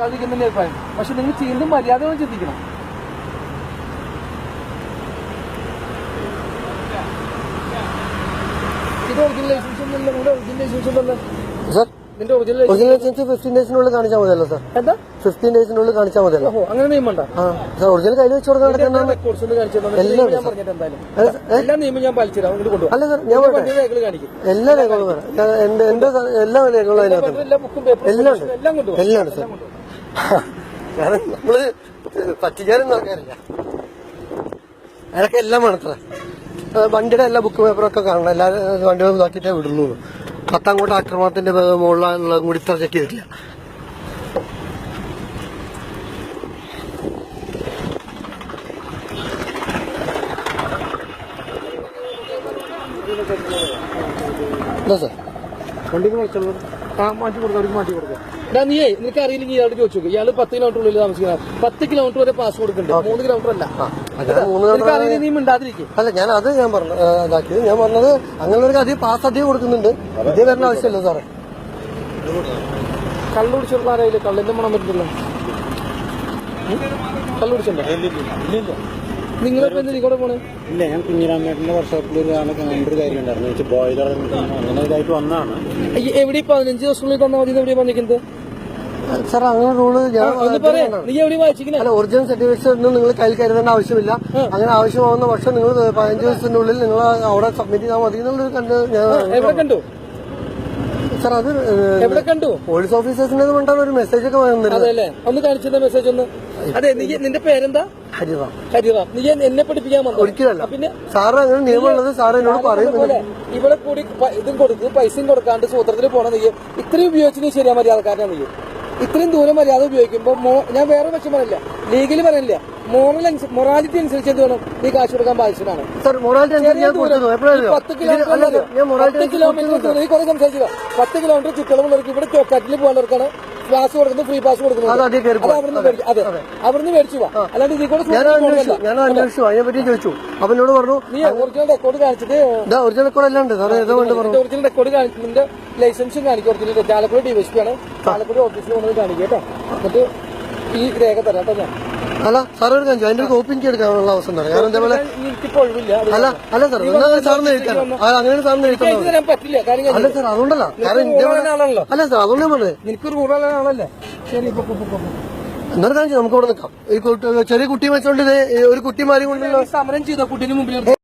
സാധിക്കുന്നതിന്റെ അഭിപ്രായം പക്ഷെ നിങ്ങൾ ചെയ്യുന്നത് മര്യാദ ചിന്തിക്കണം. ഇത് ഒറിജിനൽ ലൈസൻസ് ഒന്നുമില്ല നിങ്ങളുടെ ഒറിജിനൽ ലൈസൻസ് ഉണ്ടല്ലോ. സാർ നിന്റെ original licence original licence fifteen ഡേയ്സിനുള്ളിൽ കാണിച്ചാൽ മതിയല്ലോ സാർ എന്താ? ഫിഫ്റ്റീൻ ഡേയ്സിനുള്ളിൽ കാണിച്ചാൽ മതിയല്ലോ. ഓഹോ അങ്ങനെ നിയമമുണ്ടോ ആ സാർ ഒറിജിനൽ കയ്യിൽ വെച്ച് കൊടുക്കാൻ നടക്കുന്ന റെക്കോർഡ്സ് ഒന്ന് കാണിച്ചു തന്നാ മതി. എല്ലാം നിയമം ഞാൻ പാലിച്ചുതരാം അങ്ങോട്ട് കൊണ്ടുപോകാം അല്ല സാർ ഞാൻ പറയട്ടെ വണ്ടി രേഖകൾ കാണിക്കും. എല്ലാ രേഖകളും വേണം എന്റെ എല്ലാ രേഖകളും അതിനകത്ത് എല്ലാം ഉണ്ട്. എല്ലാം ഉണ്ട് സാർ കാരണം നമ്മൾ പറ്റിക്കാനും നോക്കാറില്ല അതൊക്കെ എല്ലാം വേണത്ര. വണ്ടിയുടെ എല്ലാ ബുക്ക് പേപ്പറൊക്കെ കാണണം. എല്ലാ വണ്ടികളും വിടുന്നു വിടുള്ളൂ. പത്താംകോട്ട് ആക്രമണത്തിന്റെ മുകളിലുള്ള കൂടി ഇത്ര ചെക്ക് ചെയ്തിട്ടില്ല. എന്താ സാർ? വണ്ടിക്ക് മാറ്റി കൊടുക്കാം അവർക്ക് മാറ്റി കൊടുക്കാം. എടാ നീ നിനക്ക് അറിയില്ലെങ്കിൽ ഇയാളോട് ചോദിച്ചു ഇയാൾ ഇയാൾ പത്ത് കിലോമീറ്റർ ഉള്ളിൽ താമസിക്കുന്ന പത്ത് കിലോമീറ്റർ വരെ പാസ് കൊടുക്കുന്നുണ്ട് മൂന്ന് കിലോമീറ്റർ അല്ല. നിനക്ക് നീ മിണ്ടാതിരിക്കും. അല്ല ഞാൻ അത് ഞാൻ പറഞ്ഞു ഇതാക്കിയത്. ഞാൻ പറഞ്ഞത് അങ്ങനെ ഒരു അധികം പാസ് അധികം കൊടുക്കുന്നുണ്ട്. ഇതേ വരേണ്ട ആവശ്യമില്ല സാറേ. കള്ളു കുടിച്ചിട്ടുള്ള ആരായില്ലേ കള്ളിന്റെ മണം പറ്റില്ല കള്ളു കുടിച്ചിട്ടുണ്ടോ? നിങ്ങളിപ്പോ എന്തിനാ കൂടെ പോണേ? ഇല്ല ഞാൻ കുഞ്ഞിരാമേട്ടന്റെ വർക്ക്ഷോപ്പിൽ ഒരു ആണ് കണ്ടൊരു കാര്യം ഉണ്ടായിരുന്നു വെച്ചാൽ ബോയിലർ അങ്ങനെ ഇതായിട്ട് വന്നതാണ്. എവിടെ പതിനഞ്ച് ദിവസത്തിനുള്ളിൽ തന്നാൽ മതി എവിടെ പറഞ്ഞിരിക്കുന്നത് സാർ അങ്ങനെ റൂൾ അല്ല ഒറിജിനൽ സർട്ടിഫിക്കറ്റ് ഒന്നും നിങ്ങൾ കയ്യിൽ കരുതേണ്ട ആവശ്യമില്ല. അങ്ങനെ ആവശ്യമാവുന്ന പക്ഷം നിങ്ങൾ പതിനഞ്ച് ദിവസത്തിന്റെ ഉള്ളിൽ നിങ്ങൾ അവിടെ സബ്മിറ്റ് ചെയ്താൽ മതി എന്നുള്ളൊരു കണ്ട് ഞാൻ കണ്ടു? സാർ അത് എവിടെ കണ്ടു? പോലീസ് ഓഫീസേഴ്സിന്റെ കൊണ്ടാണ് ഒരു മെസ്സേജ് ഒക്കെ വന്നിരുന്നത്. ഒന്ന് കാണിച്ചത് മെസ്സേജ് ഒന്ന്. അതെ നീ നിന്റെ പേരെന്താ? ഹരിറാം ഹരിറാം നീ എന്നെ പഠിപ്പിക്കാൻ വന്നോ ഒരിക്കലല്ല. പിന്നെ? സാറ് അങ്ങനെ നിയമമുള്ളത് സാർ എന്നോട് പറയുന്നത് ഇവിടെ കൂടി ഇതും കൊടുക്കും പൈസയും കൊടുക്കാണ്ട് സൂത്രത്തിൽ പോണ നീ. ഇത്രയും ഉപയോഗിച്ചു ശരിയാ മതി ആൾക്കാരാണ് നീ. ഇത്രയും ദൂരം മര്യാദ ഉപയോഗിക്കുമ്പോൾ ഞാൻ വേറെ പക്ഷം പറയില്ല ലീഗലി പറയില്ല മോറൽ മൊറാലിറ്റി അനുസരിച്ച് എന്ത് വേണം? ഈ കാശ് കൊടുക്കാൻ ബാധിച്ചതാണ് പത്ത് കിലോമീറ്റർ പത്ത് കിലോമീറ്റർ നീ കുറെ സംസാരിച്ചത്. പത്ത് കിലോമീറ്റർ ചുറ്റളവുള്ളവർക്ക് ഇവിടെ ചോക്കാറ്റിൽ പോകുന്നവർക്കാണ് ക്ലാസ് കൊടുക്കുന്നത് ഫ്രീ പാസ് കൊടുക്കുന്നത്. അത് അവിടുന്ന് മേടിച്ചു അതെ. അവിടുന്ന് മേടിച്ചു പോവാ അല്ലാണ്ട് ഇതിൽ കൂടെ ഞാൻ സൂത്രത്തിൽ അന്വേഷിച്ചു. ഞാൻ അന്വേഷിച്ചു. അതിനെ പറ്റി ചോദിച്ചു. അപ്പൊ പറഞ്ഞു നീ ഒറിജിനൽ റെക്കോർഡ് കാണിച്ചിട്ട് ഒറിജിനൽ റെക്കോർഡ് അല്ലാണ്ട് ഒറിജിനൽ റെക്കോർഡ് കാണിക്കുന്നതിന്റെ ലൈസൻസും കാണിക്കും. ഒറിജിനൽ ചാലക്കുടി പി ആണ്. ചാലക്കുടി ഓഫീസിൽ വന്നത് കാണിക്കുക കേട്ടോ. എന്നിട്ട് ഈ രേഖ തരാം കേട്ടോ ഞാൻ. അല്ല സാർ ഒരു കാര്യം അതിന്റെ ഒരു കോപ്പി എനിക്ക് എടുക്കാനുള്ള അവസരം തരാം. കാരണം ഇതേപോലെ അല്ല അല്ല സാർ എന്നാൽ സാറിന് എഴുതാൻ അങ്ങനെ സാറിന് എഴുതാൻ പറ്റില്ല. അല്ല സാർ അതുകൊണ്ടല്ല. കാരണം അല്ല സാർ അതുകൊണ്ട് എന്നൊരു പറഞ്ഞത്. റൂറൽ ശരി ഇപ്പൊ ഇപ്പൊ. കാണിച്ചു നമുക്ക് ഇവിടെ നിൽക്കാം. ചെറിയ കുട്ടി വെച്ചോണ്ട് ഒരു കുട്ടിമാരി കൊണ്ടുള്ള സമരം ചെയ്ത കുട്ടീന് മുമ്പിൽ